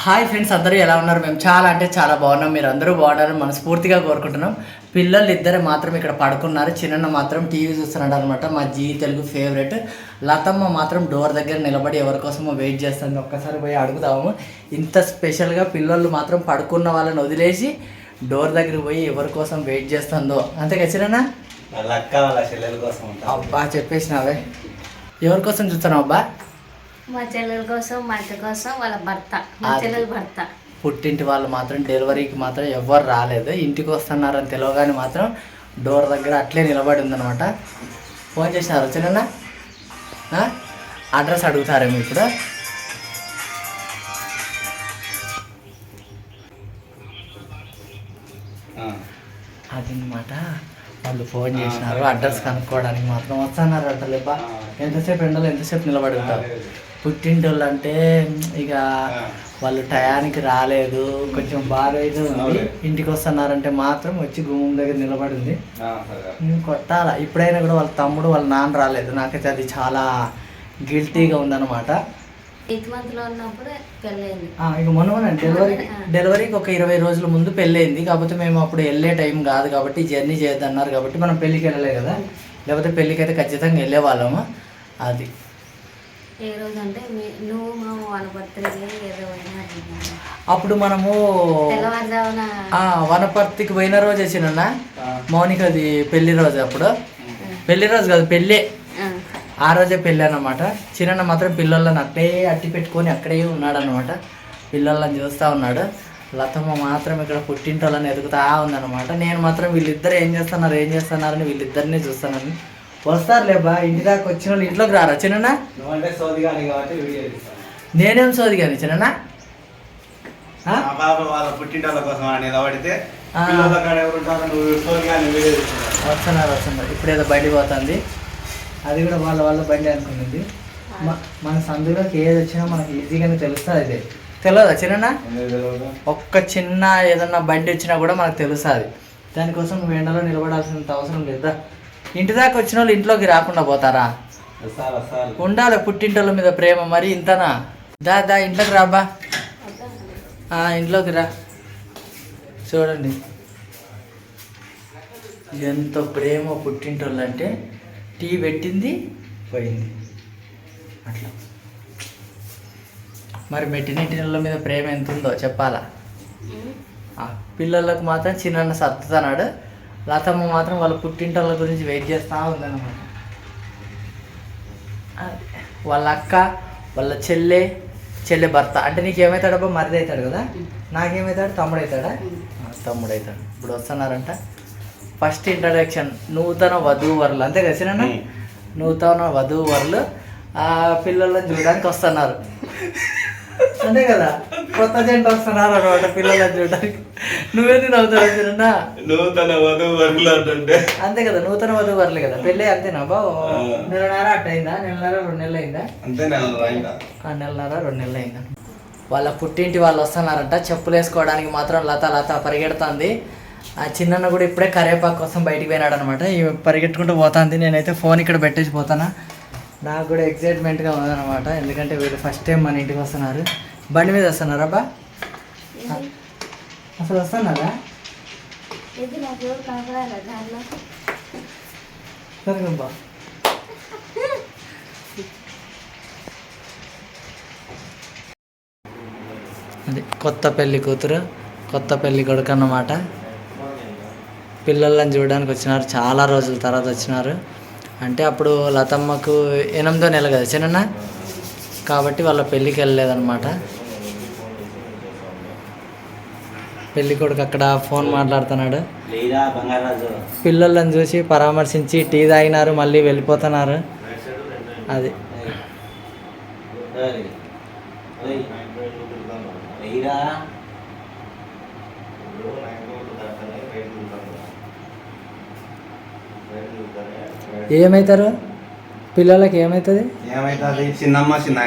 Hi friends అందరూ ఎలా ఉన్నారు? మేము చాలా అంటే చాలా బాగున్నాం. మీరు అందరూ బాగున్నారని మనస్ఫూర్తిగా కోరుకుంటున్నాం. పిల్లలు ఇద్దరు మాత్రం ఇక్కడ పడుకున్నారు. చిన్న మాత్రం టీవీ చూస్తున్నాడు అనమాట మా జీ తెలుగు ఫేవరెట్ లతమ్మ మాత్రం డోర్ దగ్గర నిలబడి ఎవరి కోసమో వెయిట్ చేస్తుంది. ఒక్కసారి పోయి అడుగుతాము ఇంత స్పెషల్గా పిల్లలు మాత్రం పడుకున్న వాళ్ళని వదిలేసి డోర్ దగ్గరికి పోయి ఎవరి కోసం వెయిట్ చేస్తుందో. అంతే కోసం అబ్బా చెప్పేసినావే. ఎవరి కోసం చూస్తున్నావు అబ్బా? మా చెల్లెల కోసం మా అక్క కోసం వాళ్ళ భర్త మా. చెల్లెల భర్త. పుట్టింటి వాళ్ళు మాత్రం డెలివరీకి మాత్రం ఎవ్వరు రాలేదు. ఇంటికి వస్తున్నారని తెలియగానే మాత్రం డోర్ దగ్గర అట్లే నిలబడి ఉందనమాట ఫోన్ చేసినారు చిన్న అడ్రస్ అడుగుతారేమో ఇప్పుడు. ఆ. అదనమాట వాళ్ళు ఫోన్ చేసినారు అడ్రస్ కనుక్కోవడానికి మాత్రం వస్తున్నారు అట్టలేపా ఎంతసేపు ఎండలో ఎంతసేపు నిలబడి ఉంటారు? పుట్టింటోళ్ళు అంటే ఇక వాళ్ళు టయానికి రాలేదు. కొంచెం బాగా అయితే ఉంది. ఇంటికి వస్తున్నారంటే మాత్రం వచ్చి గుమ్మం దగ్గర నిలబడి ఉంది ఆ, సరే. నేను కొట్టాలా. ఇప్పుడైనా కూడా వాళ్ళ తమ్ముడు వాళ్ళ నాన్న రాలేదు. నాకైతే అది చాలా గిల్టీగా ఉందన్నమాట. ఇక మొన్న డెలివరీ. డెలివరీకి ఒక ఇరవై రోజుల ముందు పెళ్ళయింది కాకపోతే మేము అప్పుడు వెళ్ళే టైం కాదు కాబట్టి జర్నీ చేయొద్దన్నారు కాబట్టి మనం పెళ్ళికి వెళ్ళలే కదా. లేకపోతే పెళ్ళికి అయితే ఖచ్చితంగా వెళ్ళే వాళ్ళము అది. ఏ రోజు అంటే మీ- నువ్వు మా. అప్పుడు మనము వనపర్తికి పోయిన రోజు ఆ. మౌనికది పెళ్ళి రోజు అప్పుడు. పెళ్ళి రోజు కాదు పెళ్ళే. ఆ, రోజే పెళ్ళి అనమాట చిన్న మాత్రం పిల్లలను అట్లే అట్టి పెట్టుకొని అక్కడే ఉన్నాడు అనమాట పిల్లలను చూస్తూ ఉన్నాడు. లతమ్మ మాత్రం ఇక్కడ పుట్టింటోళ్ళని ఎదుగుతా ఉందన్నమాట. నేను మాత్రం వీళ్ళిద్దరు ఏం చేస్తున్నారు ఏం చేస్తున్నారని వీళ్ళిద్దరిని చూస్తానని వస్తారు లేబా ఇంటి దాకా వచ్చిన వాళ్ళు ఇంట్లోకి రారా చిన్న నేనేం సోది కానీ చిన్న వస్తున్నారు వస్తున్నారు. ఇప్పుడు ఏదో బండి పోతుంది. అది కూడా వాళ్ళ వాళ్ళ బండి అనుకున్నది మన సందులోకి ఏది వచ్చినా మనకి ఈజీగానే తెలుస్తుంది అది. తెలియదా చిన్న? ఒక్క చిన్న ఏదన్నా బండి వచ్చినా కూడా మనకు తెలుస్తుంది దానికోసం నువ్వు ఎండలో నిలబడాల్సినంత అవసరం లేదా? ఇంటి దాకా వచ్చిన వాళ్ళు ఇంట్లోకి రాకుండా పోతారా? ఉండాలి పుట్టింటోళ్ళ మీద ప్రేమ మరి ఇంతనా? దా దా ఇంట్లోకి రాబా ఆ, ఇంట్లోకి రా. చూడండి. ఎంత ప్రేమ పుట్టింటోళ్ళు అంటే టీ పెట్టింది పోయింది. అట్లా. మరి మెట్టినింటిల మీద ప్రేమ ఎంత ఉందో చెప్పాలా ఆ పిల్లలకు మాత్రం చిన్న సర్దుతున్నాడు లతమ్మ మాత్రం వాళ్ళ పుట్టింటోళ్ళ గురించి వెయిట్ చేస్తూ ఉందన్నమాట. వాళ్ళ అక్క వాళ్ళ చెల్లె చెల్లె భర్త. అంటే నీకు ఏమవుతాడబ్బా మరిది అవుతాడు కదా? నాకేమవుతాడు తమ్ముడు అవుతాడా తమ్ముడు అవుతాడు ఇప్పుడు వస్తున్నారంట. ఫస్ట్ ఇంట్రడక్షన్ నూతన వధూవరులు. అంతే కదా. నూతన వధూవరులు. ఆ పిల్లలను చూడడానికి వస్తున్నారు. అంతే కదా? కొత్త జంట వస్తున్నారు అనమాట పిల్లలను చూడడానికి. నువ్వేది నవ్వుతావు చిన్న నూతన వధువు వరులు అంటే అంతే కదా నూతన వధూవరులు కదా. పెళ్ళి అంతేనా బా ఓ ఆ. నెలన్నర అట్ట అయిందా నెలన్నర రెండు నెలలు అయిందా అంతే నెల రాయిందా ఆ నెలన్నర రెండు నెలలు అయిందా వాళ్ళ పుట్టింటి వాళ్ళు వస్తున్నారంట. చెప్పులు వేసుకోవడానికి మాత్రం లత లత పరిగెడుతుంది. ఆ చిన్న కూడా ఇప్పుడే కరేపాకు కోసం బయటికి పోయినాడు అనమాట పరిగెట్టుకుంటూ పోతుంది. నేనైతే ఫోన్ ఇక్కడ పెట్టేసి పోతానా. నాకు కూడా ఎక్సైట్మెంట్గా ఉందన్నమాట. ఎందుకంటే వీళ్ళు ఫస్ట్ టైం మన ఇంటికి వస్తున్నారు. బండి మీద వస్తున్నారా బా అసలు వస్తున్నారా? అది కొత్త పెళ్ళి కూతురు కొత్త పెళ్ళి కొడుకు అన్నమాట. పిల్లలను చూడడానికి వచ్చినారు చాలా రోజుల తర్వాత వచ్చినారు. అంటే అప్పుడు లతమ్మకు ఎనిమిదో నెల కదా చిన్న కాబట్టి వాళ్ళ పెళ్ళికి వెళ్ళలేదన్నమాట. పెళ్ళి కొడుకు అక్కడ ఫోన్ మాట్లాడుతున్నాడు. పిల్లలను చూసి పరామర్శించి టీ తాగినారు మళ్ళీ వెళ్ళిపోతున్నారు. అది. ఏమవుతారు పిల్లలకి ఏమవుతుంది ఏమైతుంది? చిన్నమ్మ చిన్న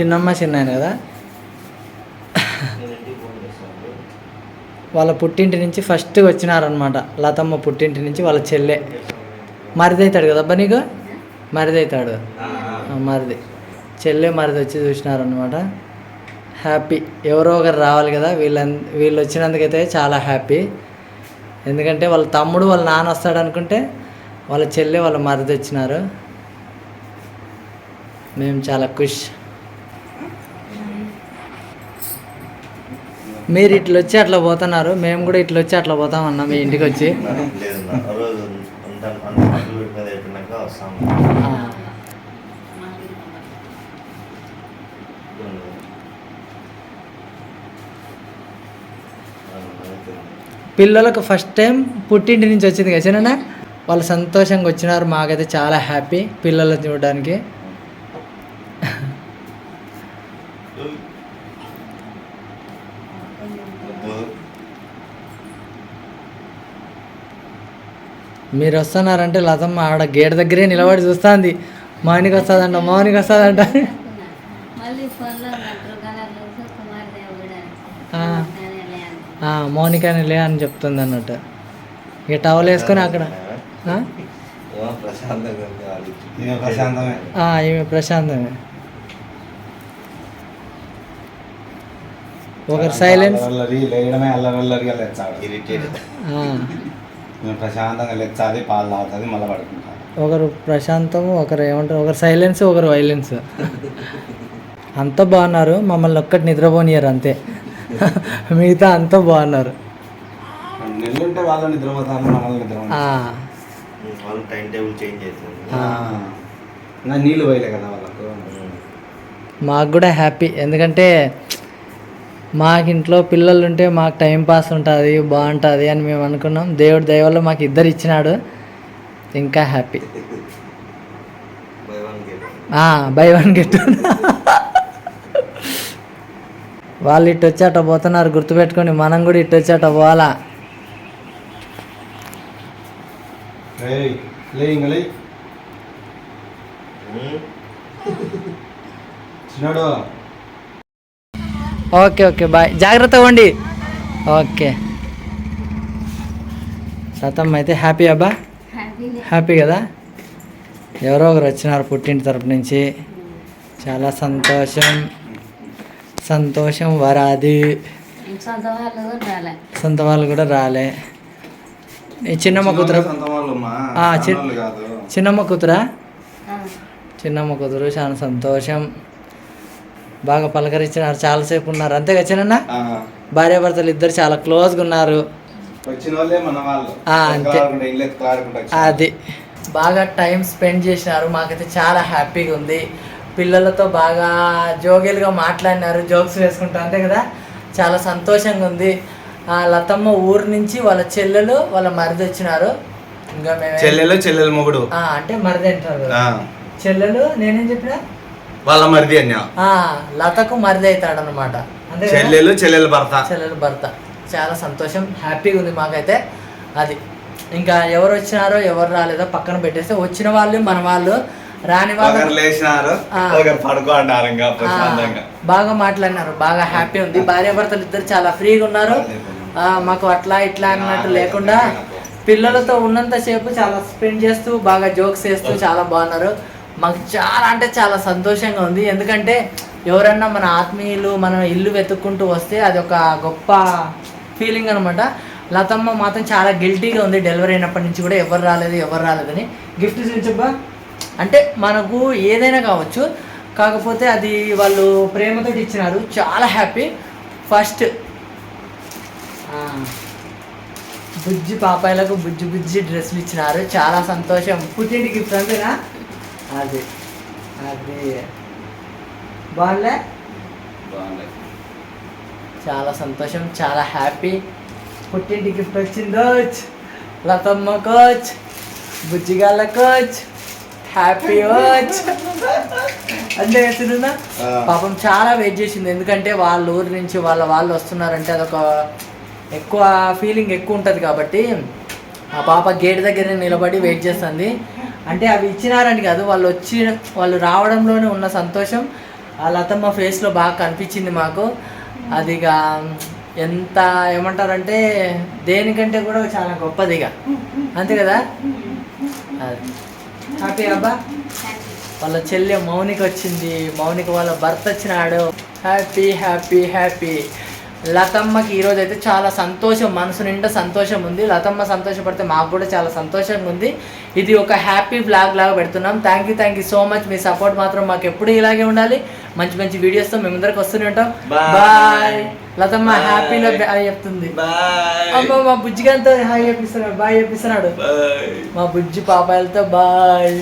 చిన్నమ్మ చిన్న కదా? వాళ్ళ పుట్టింటి నుంచి ఫస్ట్ వచ్చినారనమాట లతమ్మ పుట్టింటి నుంచి వాళ్ళ చెల్లె. మరిదవుతాడు కదా అబ్బా నీకు? మరిదవుతాడు మరిది. చెల్లె మరిది వచ్చి చూసినారనమాట హ్యాపీ ఎవరో ఒకరు రావాలి కదా వీళ్ళ వీళ్ళు వచ్చినందుకైతే చాలా హ్యాపీ ఎందుకంటే వాళ్ళ తమ్ముడు వాళ్ళ నాన్న వస్తాడు అనుకుంటే వాళ్ళ చెల్లె వాళ్ళ మరిది వచ్చినారు. మేము చాలా ఖుష్. మీరు ఇట్లా వచ్చి అట్లా పోతున్నారు మేము కూడా ఇట్లా వచ్చి అట్లా పోతాం అన్న మీ ఇంటికి వచ్చి. పిల్లలకు ఫస్ట్ టైం పుట్టింటి నుంచి వచ్చింది కదా చిన్న వాళ్ళు సంతోషంగా వచ్చినారు మాకైతే చాలా హ్యాపీ పిల్లలు చూడడానికి. మీరు వస్తున్నారంటే లతమ్మ ఆడ గేట్ దగ్గరే నిలబడి చూస్తుంది. మార్నింగ్ వస్తుందంట మార్నింగ్ వస్తుందంట. మౌనికాని లే అని. చెప్తుంది అన్నట్టు. ఇక టవల్ వేసుకొని అక్కడ. ఈమె ప్రశాంతమే. ఒకరు సైలెన్స్ ఈమె ప్రశాంతంగా లేచాది పాలు తాగుతుంది మళ్ళీ పడుకుంటాడు ఒకరు ప్రశాంతము ఒకరు ఏమంటారు ఒకరు సైలెన్స్ ఒకరు వైలెన్స్ అంతా బాగున్నారు మమ్మల్ని ఒక్కటి నిద్రపోనియరు అంతే. మిగతా అంతా బాగున్నారు. నెల్లుంటే వాళ్ళు నిద్రపోతారు మనల్ని నిద్రపోతారు ఆ, వాళ్ళు టైం టేబుల్ చేంజ్ అవుతుంది ఆ. ఇంకా నీళ్ళు పోయలే కదా వాళ్ళకు. మాకు కూడా హ్యాపీ ఎందుకంటే మాకు ఇంట్లో పిల్లలు ఉంటే మాకు టైం పాస్ ఉంటుంది బాగుంటుంది అని మేము అనుకున్నాం. దేవుడి దయ వల్ల మాకు ఇద్దరు ఇచ్చినాడు. ఇంకా హ్యాపీ. బై వన్ గెట్ వాళ్ళు ఇటు వచ్చి అట్ట పోతున్నారు గుర్తుపెట్టుకొని మనం కూడా ఇటు వచ్చి అట్ట పోవాలా చిన్నోడు. Okay okay bye. జాగ్రత్త ఉండి. ఓకే. సతం అయితే హ్యాపీ అబ్బా. హ్యాపీ. కదా? ఎవరో ఒకరు వచ్చినారు పుట్టింటి తరపు నుంచి. చాలా సంతోషం. సంతోషం వరాది. సొంత వాళ్ళు కూడా రాలే. సొంత వాళ్ళు కూడా రాలే. ఈ చిన్నమ్మ కూతురు చిన్నమ్మ కూతురా. చిన్నమ్మ కూతురు చాలా సంతోషం. బాగా పలకరించినారు చాలాసేపు ఉన్నారు అంతేగా చిన్న ఆ, భార్యాభర్తలు ఇద్దరు చాలా క్లోజ్గా ఉన్నారు. అంతే. అది. బాగా టైం స్పెండ్ చేసినారు. మాకైతే చాలా హ్యాపీగా ఉంది. పిల్లలతో బాగా జోగేలుగా మాట్లాడినారు జోక్స్ వేసుకుంటా అంతే కదా? చాలా సంతోషంగా ఉంది. ఆ లతమ్మ ఊరు నుంచి వాళ్ళ చెల్లెలు వాళ్ళ మరిది వచ్చినారు. ఇంకా మేము చెల్లెలు చెల్లెలు మొగుడు. అంటే మరిది అంటారు చెల్లెలు నేనేం చెప్పినా? వాళ్ళ మరిది అన్య. లతకు మరిది అవుతాడు అనమాట? చెల్లెలు చెల్లెలు భర్త. చెల్లెలు భర్త. చాలా సంతోషం హ్యాపీగా ఉంది మాకైతే. అది. ఇంకా ఎవరు వచ్చినారో ఎవరు రాలేదో పక్కన పెట్టేస్తే వచ్చిన వాళ్ళు మన వాళ్ళు రాని వాళ్ళు. బాగా మాట్లాడినారు బాగా హ్యాపీ ఉంది. భార్యాభర్తలు ఇద్దరు చాలా ఫ్రీగా ఉన్నారు. మాకు అట్లా ఇట్లా అన్నట్టు లేకుండా పిల్లలతో ఉన్నంతసేపు చాలా స్పెండ్ చేస్తూ బాగా జోక్స్ చేస్తూ చాలా బాగున్నారు. మాకు చాలా అంటే చాలా సంతోషంగా ఉంది. ఎందుకంటే ఎవరన్నా మన ఆత్మీయులు మనం ఇల్లు వెతుక్కుంటూ వస్తే అది ఒక గొప్ప ఫీలింగ్ అనమాట లతమ్మ మాత్రం చాలా గిల్టీగా ఉంది డెలివరీ అయినప్పటి నుంచి కూడా. ఎవరు రాలేదు ఎవరు రాలేదని. గిఫ్ట్ చూపించబ్బా అంటే మనకు ఏదైనా కావచ్చు. కాకపోతే అది వాళ్ళు ప్రేమతో ఇచ్చినారు. చాలా హ్యాపీ ఫస్ట్ బుజ్జి పాపాయలకు బుజ్జి బుజ్జి డ్రెస్సులు ఇచ్చినారు. చాలా సంతోషం. పుట్టింటి గిఫ్ట్ అంతేనా? అది. అది. బాగుండే బాగుంది. చాలా సంతోషం చాలా హ్యాపీ. పుట్టింటి గిఫ్ట్ వచ్చిందో లతమ్మ కోచ్. బుజ్జిగాళ్ళ కోచ్. Happy coach. అంతే కదా. పాపం చాలా వెయిట్ చేసింది. ఎందుకంటే వాళ్ళ ఊరి నుంచి వాళ్ళ వాళ్ళు వస్తున్నారంటే అదొక ఎక్కువ ఫీలింగ్ ఎక్కువ ఉంటుంది కాబట్టి ఆ పాప గేట్ దగ్గర నిలబడి వెయిట్ చేస్తుంది. అంటే అవి ఇచ్చినారని కాదు వాళ్ళు వచ్చి వాళ్ళు రావడంలోనే ఉన్న సంతోషం ఆ లతమ్మ ఫేస్లో బాగా కనిపించింది మాకు. అది ఇక ఎంత ఏమంటారంటే దేనికంటే కూడా చాలా గొప్పది ఇక అంతే కదా? అది. హ్యాపీ అబ్బా. వాళ్ళ చెల్లె మౌనిక వచ్చింది. మౌనిక వాళ్ళ భర్త వచ్చినాడు. హ్యాపీ హ్యాపీ హ్యాపీ లతమ్మకి ఈరోజు అయితే చాలా సంతోషం మనసు నిండా సంతోషం ఉంది. లతమ్మ సంతోషపడితే మాకు కూడా చాలా సంతోషంగా ఉంది. ఇది ఒక హ్యాపీ బ్లాగ్ లాగా పెడుతున్నాం. Thank you thank you so much me support మాత్రం మాకు ఎప్పుడు ఇలాగే ఉండాలి. మంచి మంచి వీడియోస్తో మేము అందరికి వస్తూనే ఉంటాం. బాయ్ లతమ్మ. హ్యాపీలో బాయ్ చెప్తుంది. అమ్మ మా బుజ్జిగాంతో హాయ్ చెప్పిస్తున్నాడు. బాయ్ చెప్పిస్తున్నాడు. మా బుజ్జి పాపాయలతో బాయ్